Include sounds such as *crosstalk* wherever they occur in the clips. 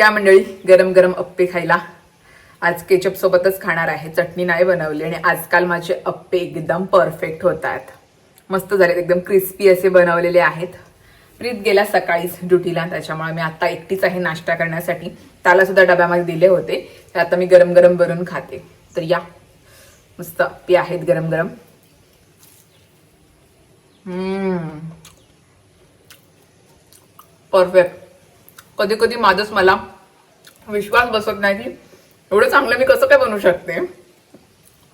या मंडळी गरम गरम अप्पे खायला. आज केचप सोबतच खाणार आहे. चटणी नाही बनवली आणि आजकाल माझे अप्पे एकदम परफेक्ट होत आहेत मस्त झालेत एकदम क्रिस्पी असे बनवलेले आहेत. प्रीत गेला सकाळीच ड्युटीला त्याच्यामुळे मी आता एकटीच आहे नाश्ता करण्यासाठी. त्याला सुद्धा डब्यामध्ये दिले होते. तर आता मी गरम गरम बनवून खाते. तर या. मस्त अप्पे आहेत गरम गरम परफेक्ट कधी कधी माझंच मला विश्वास बसत नाही की एवढं चांगलं मी कसं काय बनवू शकते.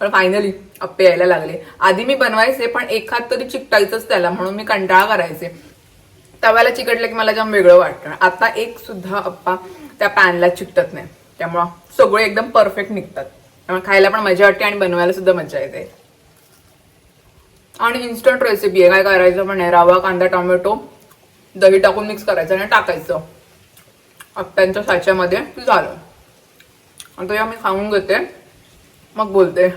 पण फायनली अप्पे यायला लागले. आधी मी बनवायचे पण एखाद तरी चिकटायचंच त्याला म्हणून मी कंटाळा करायचे. तव्याला चिकटलं की मला जाम वेगळं वाटतं. आता एक सुद्धा अप्पा त्या पॅनला चिकटत नाही. त्यामुळं सगळे एकदम परफेक्ट निघतात. त्यामुळे खायला पण मजा वाटते आणि बनवायला सुद्धा मजा येते. आणि इन्स्टंट रेसिपी आहे. काय करायचं पण आहे रवा कांदा टोमॅटो दही टाकून मिक्स करायचं आणि टाकायचं. अप्प्यांच्या साच्यामध्ये झालं. आता या मी खाऊन घेते. मग बोलते.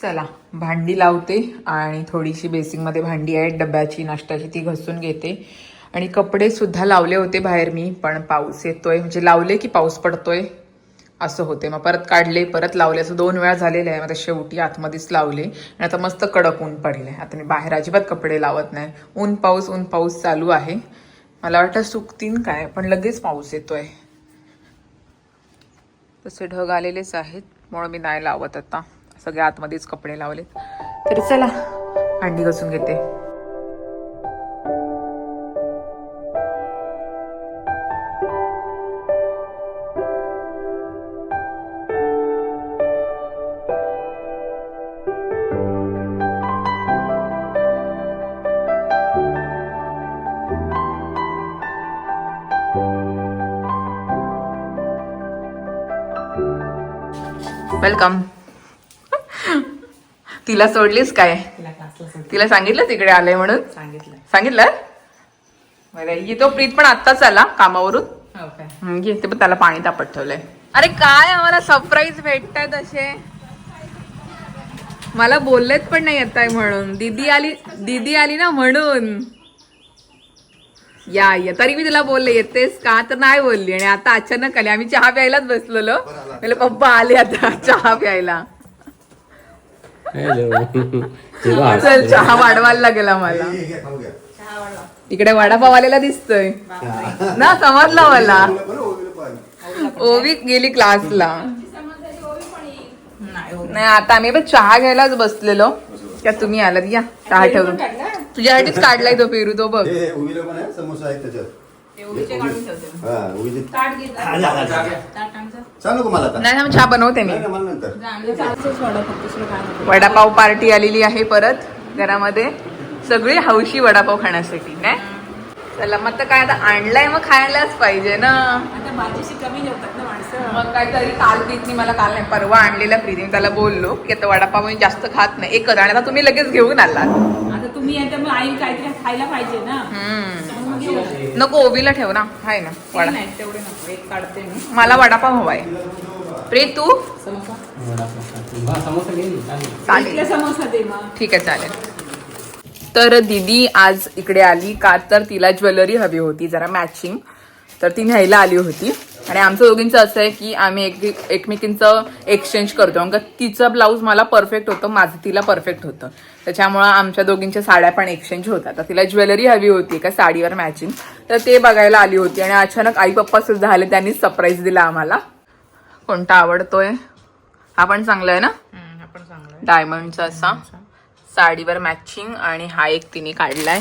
चला भांडी लावते आणि थोडीशी बेसिंगमध्ये भांडी आहे डब्याची नाश्त्याची ती घसून घेते. आणि कपडेसुद्धा लावले होते बाहेर मी पण पाऊस येतोय. म्हणजे लावले की पाऊस पडतोय? असं होते. मग परत काढले परत लावले. असं दोन वेळा झालेलं आहे. मग आता शेवटी आतमध्येच लावले. आणि आता मस्त कडक ऊन पडले आता मी बाहेर अजिबात कपडे लावत नाही. ऊन पाऊस ऊन पाऊस चालू आहे. मला वाटतं सुकतीन काय पण लगेच पाऊस येतोय. तसे ढग आलेलेच आहेत म्हणून मी नाही लावत आता. सगळे आतमध्येच कपडे लावलेत. तर चला अंडी घसून घेते. वेलकम तिला सोडलीस काय? तिला सांगितलं तिकडे आलंय म्हणून? सांगितलं सांगितलं येतो प्रीत पण आत्ताच आला कामावरून. हो हम्म, घेते पण त्याला पाणी तापत ठेवलंय. अरे काय आम्हाला सरप्राईज भेटतायत असे. मला बोललेत पण नाही येत आहे म्हणून. दीदी आली दीदी आली ना म्हणून. या या. तरी मी तुला बोलले येतेस का? तर नाही बोलली. आणि आता अचानक आली. आम्ही चहा प्यायलाच बसलेलो. म्हणजे पप्पा आले आता चहा प्यायला. चल चहा वाढवायला लागेल आम्हाला. इकडे वडापाव आलेला दिसतोय ना समजला मला. ओवी गेली क्लासला. नाही आता आम्ही पण चहा घ्यायलाच बसलेलो. त्या तुम्ही आलात. या चहा ठेवून. तुझ्यासाठीच काढलाय तो पेरू तो बघ. *laughs* हे उभीला पण आहे समोसा आहे त्याच्यात. हा उभीचे चालू का मला आता? नाही ना मग चहा बनवते मी. नाही ना, मला नंतर. वडापाव पार्टी आलेली आहे परत घरामध्ये. सगळी हौशी वडापाव खाण्यासाठी काय चला मग तर काय आता आणलाय मग खायलाच पाहिजे ना. आता भाजीशी कमी जेवतात ना माणसं. मग काहीतरी काल प्रीतनी मला काल नाही परवा आणलेल्या प्रीतीने त्याला बोललो की आता वडापाव मी जास्त खात नाही. एकच आणि आता तुम्ही लगेच घेऊन आलात. तुम्ही आता मग आई काहीतरी खायला पाहिजे ना. मग. नको ओवीला ठेव ना. हाय ना वडा. नाही तेवढे नको. एक काढते मी. मला वडापाव हवाय. प्रीत तू? समोसा? चालेल. इथला समोसा दे मग. ठीक आहे चालेल. तर दीदी आज इकडे आली का तर तिला ज्वेलरी हवी होती जरा मॅचिंग तर ती न्यायला आली होती. आणि आमचं दोघींचं असं आहे की आम्ही एक एकमेकींचं एक्सचेंज करतो कारण का तिचं ब्लाऊज मला परफेक्ट होतं माझं तिला परफेक्ट होतं. त्याच्यामुळं आमच्या दोघींच्या साड्या पण एक्सचेंज होतात. तर तिला ज्वेलरी हवी होती का साडीवर मॅचिंग तर ते बघायला आली होती आणि अचानक आई पप्पा सुद्धा आले त्यांनी सरप्राईज दिला आम्हाला. कोणता आवडतोय? हा पण चांगला आहे ना? डायमंडचा असा. साडीवर मॅचिंग आणि हा एक तिने काढलाय.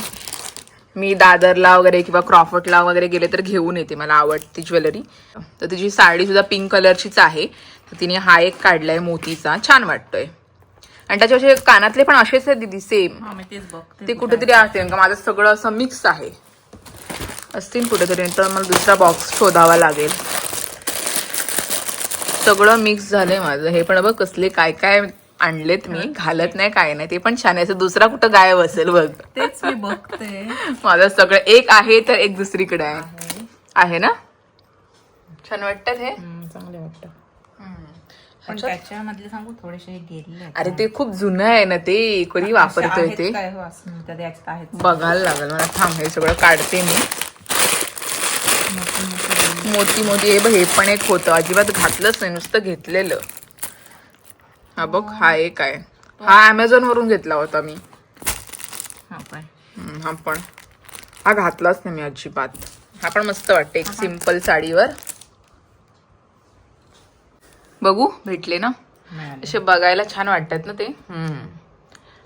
मी दादरला वगैरे किंवा क्रॉफर्टला वगैरे गेले तर घेऊन येते मला आवडते ज्वेलरी. तर तिची साडी सुद्धा पिंक कलरचीच आहे. तर तिने हा एक काढलाय मोतीचा. छान वाटतोय. आणि त्याचे असे कानातले पण असेच आहे दिदी सेम ते कुठेतरी असते का माझं सगळं असं मिक्स आहे. असतील कुठेतरी तर मला दुसरा बॉक्स शोधावा लागेल. सगळं मिक्स झालंय माझं. हे पण बघ कसले काय काय आणलेत मी घालत नाही काय नाही. ते पण छान आहे. दुसरा कुठं गायब असेल बघ. तेच मी बघते. *laughs* माझं सगळं एक आहे तर एक दुसरीकडे आहे. आहे. ना? छान वाटतात हे चांगले वाटतं. पण त्याच्यामधले सांगू थोडेसे गेले अरे ते खूप जुनं आहे ना ते? कधी वापरतोय ते. हो बघायला लागेल. मला थांब हे सगळं काढते मी. हे बघ हे पण एक होतं. अजिबात घातलंच नाही नुसतं घेतलेलं. हा बघ हा एक आहे. हा अमेझॉन वरून घेतला होता मी. हा पण हा पण. हा घातलाच नाही मी अजिबात. हा पण मस्त वाटते एक सिंपल साडीवर. बघू भेटले ना? असे बघायला छान वाटतात ना ते. हम्म.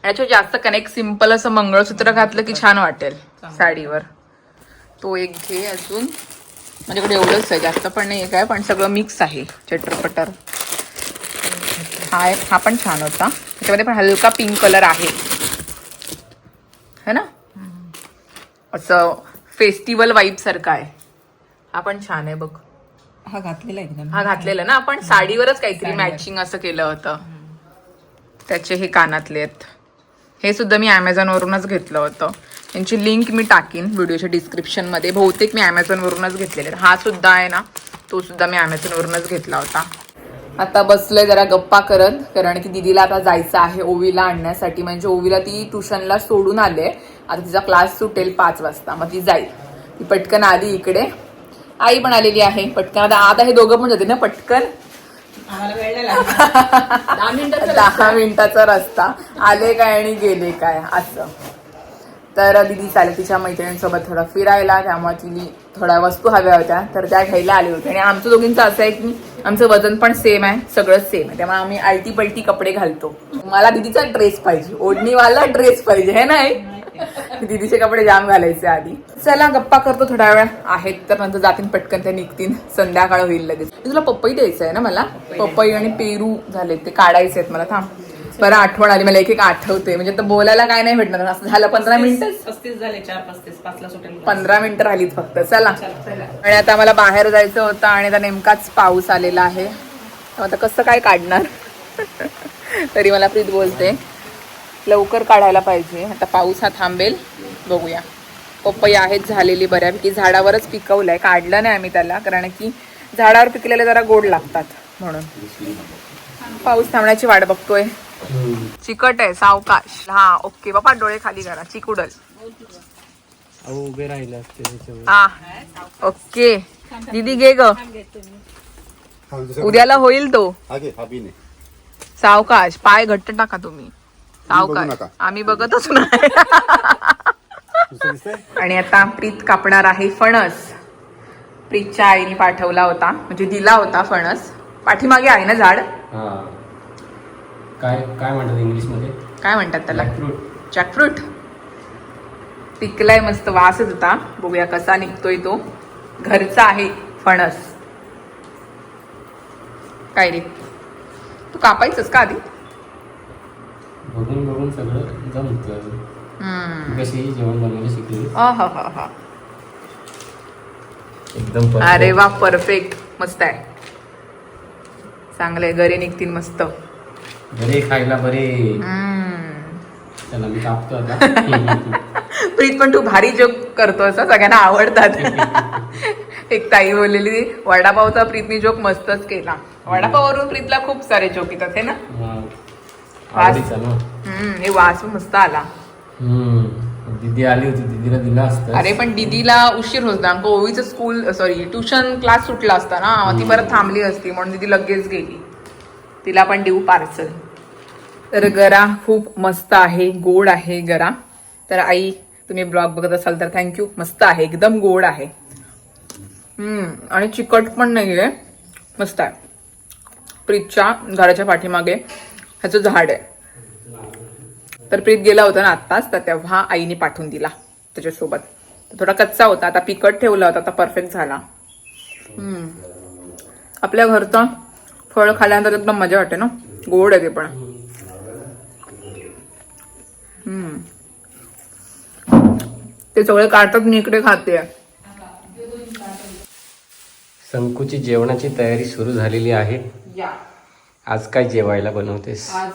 आणि जास्त कनेक्ट सिंपल असं मंगळसूत्र घातलं की छान वाटेल साडीवर. तो एक घे अजून. माझ्याकडे एवढंच आहे जास्त पण नाही काय पण सगळं मिक्स आहे चटरपटर हा हा पण छान होता. त्याच्यामध्ये पण हलका पिंक कलर आहे. है ना? असं फेस्टिवल वाईब सारखा आहे. हा पण छान आहे बघ. हा घातलेला एकदम. हा घातलेला ना? आपण साडीवरच काहीतरी मॅचिंग असं केलं होतं. त्याचे हे कानातले आहेत. हे सुद्धा मी Amazon वरूनच घेतलं होतं. यांची लिंक मी टाकीन व्हिडिओच्या डिस्क्रिप्शनमध्ये. बहुतेक मी Amazon वरूनच घेतलेले. हा सुद्धा आहे ना? तो सुद्धा मी Amazon वरूनच घेतला होता. आता बसलोय जरा गप्पा करत कारण की दिदीला आता जायचं आहे ओवीला आणण्यासाठी. म्हणजे ओवीला ती ट्युशनला सोडून आले आता तिचा क्लास सुटेल पाच वाजता. मग ती जाईल. ती पटकन आली इकडे. आई पण आलेली आहे. पटकन. आता आता हे दोघं पण जाते ना पटकन. दहा मिनिटाचा रस्ता. आले काय आणि गेले काय? असं. तर दिदी चालेल तिच्या मैत्रिणींसोबत थोडं फिरायला. त्यामुळे तिने थोड्या वस्तू हव्या होत्या. तर त्या घ्यायला आले होते. आणि आमचं दोघींचं असं आहे की आमचं वजन पण सेम आहे सगळंच सेम आहे. त्यामुळे आम्ही आलटी पलटी कपडे घालतो. मला दिदीचा ड्रेस पाहिजे ओढणीवाला ड्रेस पाहिजे हे नाही दिदीचे कपडे जाम घालायचे आधी. चला गप्पा करतो थोड्या वेळ. आहेत तर नंतर जातील पटकन ते निघतील संध्याकाळ होईल लगेच. तुला पपई द्यायचं आहे ना मला? पपई आणि पेरू झाले ते काढायचे आहेत मला थांब. बरं आठवण आली मला एक एक आठवते म्हणजे आता बोलायला काय नाही भेटणार. असं झालं पंधरा मिनिटं? पस्तीस झाले चार पस्तीस पाचला सुटेल पंधरा मिनिटं राहिलीत फक्त. चला. आणि आता मला बाहेर जायचं होतं आणि आता नेमकाच पाऊस आलेला आहे. तर आता कसं काय काढणार? *laughs* तरी मला प्रीत बोलते. लवकर काढायला पाहिजे. आता पाऊस हा थांबेल. बघूया. पपई आहेत झालेली बऱ्यापैकी. झाडावरच पिकवलंय. काढलं नाही आम्ही त्याला कारण की झाडावर पिकलेले जरा गोड लागतात म्हणून. पाऊस थांबण्याची वाट बघतोय. चिकट आहे सावकाश. हा ओके बाबा डोळे खाली करा चिकुडल. उभे राहिले असते हा ओके. दीदी घे ग. उद्याला होईल तो. आगे हा बी नाही सावकाश पाय घट्ट टाका तुम्ही. सावकाश. आम्ही बघतच नाही? आणि आता प्रीत कापणार आहे फणस. प्रीतच्या आईने पाठवला होता म्हणजे दिला होता फणस. पाठीमागे आहे ना झाड? हा. काय काय म्हणतात इंग्लिशमध्ये काय म्हणतात त्याला? फ्रूट जॅकफ्रूट पिकलाय मस्त वास येत होता. बघूया कसा निघतोय तो. घरचा आहे फणस. काय रे? तू कापायचंस का आधी? बघून बघून सगळं जमतं हम्म. कशी जेवण बनवायला शिकली. एकदम. अरे वा परफेक्ट मस्त आहे. चांगलंय घरी निघतील मस्त. बरे खायला बरे. मी कापतो आता. *laughs* प्रीत पण तू भारी जोक करतो असं सगळ्यांना आवडतात. *laughs* एक ताई बोललेली वडापावचा प्रीतनी जोक मस्तच केला. वडापाववरून प्रीतला खूप सारे जोक येतात हे ना? हे. वास. मस्त आला. दीदी आली होती दीदीला दिला असतं अरे पण दीदीला उशीर होत होता. ओवीचं स्कूल सॉरी ट्युशन क्लास सुटला असता ना ती परत थांबली असती म्हणून दीदी लगेच गेली. तिला पण देऊ पार्सल. तर गरा खूप मस्त आहे गोड आहे गरा. तर आई तुम्ही ब्लॉग बघत असाल तर थँक्यू मस्त आहे एकदम गोड आहे. हम्म आणि चिकट पण नाही आहे मस्त आहे. प्रीतच्या घराच्या पाठीमागे ह्याचं झाड आहे. तर प्रीत गेला होता ना आत्ताच तर तेव्हा आईने पाठवून दिला त्याच्यासोबत. थोडा कच्चा होता आता पिकट ठेवला होता आता परफेक्ट झाला. हम्म. आपल्या घरचं फळ खाल्यानंतर एकदम मजा वाटते ना? गोड आहे ते पण. हम्म. ते सगळे काढतात मी इकडे खाते. संकुची जेवणाची तयारी सुरू झालेली आहे. या. आज काय जेवायला बनवतेस? आज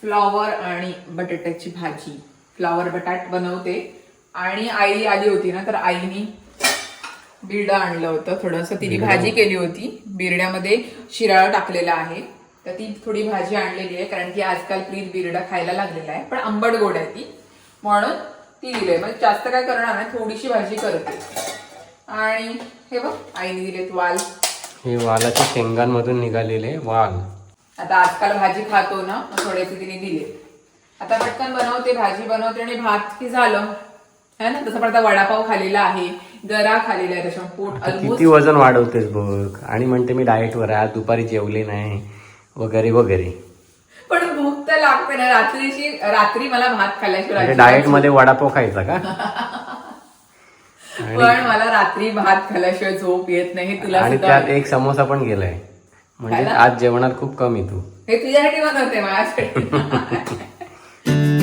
फ्लॉवर आणि बटाट्याची भाजी. फ्लॉवर बटाट बनवते. आणि आई आली होती ना तर आईनी बिरडं आणलं होतं. थोडंसं तिने भाजी केली होती. बिरड्यामध्ये शिराळा टाकलेला आहे. तर ती थोडी भाजी आणलेली आहे कारण की आजकाल प्लीज बिरडा खायला लागलेला आहे. पण आंबट गोड आहे ती. म्हणून ती दिली आहे म्हणजे जास्त काय करणार नाही थोडीशी भाजी करते. आणि हे बघ आईने दिलेत वाल. हे वालाच्या शेंगांमधून निघालेले वाल. आता आजकाल भाजी खातो ना मग थोडेसे तिने दिले आता पटकन बनवते भाजी बनवते आणि भात की झालं. है ना? तसं पण आता वडापाव खालेला आहे. गरा खालेला आहे त्याच्या पोट किती वजन वाढवतेस बघ. आणि म्हणते मी डाएटवर आहे आज दुपारी जेवले नाही वगैरे वगैरे. पण भूक तर लागते ना रात्रीची रात्री मला भात खाल्ल्याशिवाय म्हणजे डाएटमध्ये वडापाव खायचा का? *laughs* पण मला रात्री भात खाल्ल्याशिवाय झोप येत नाही हे तुला आणि सुद्धा त्यात एक समोसा पण गेलाय. म्हणजे? आज जेवणात खूप कमी तू. हे तुझ्यासाठी बनवते माझ्यासाठी. *laughs*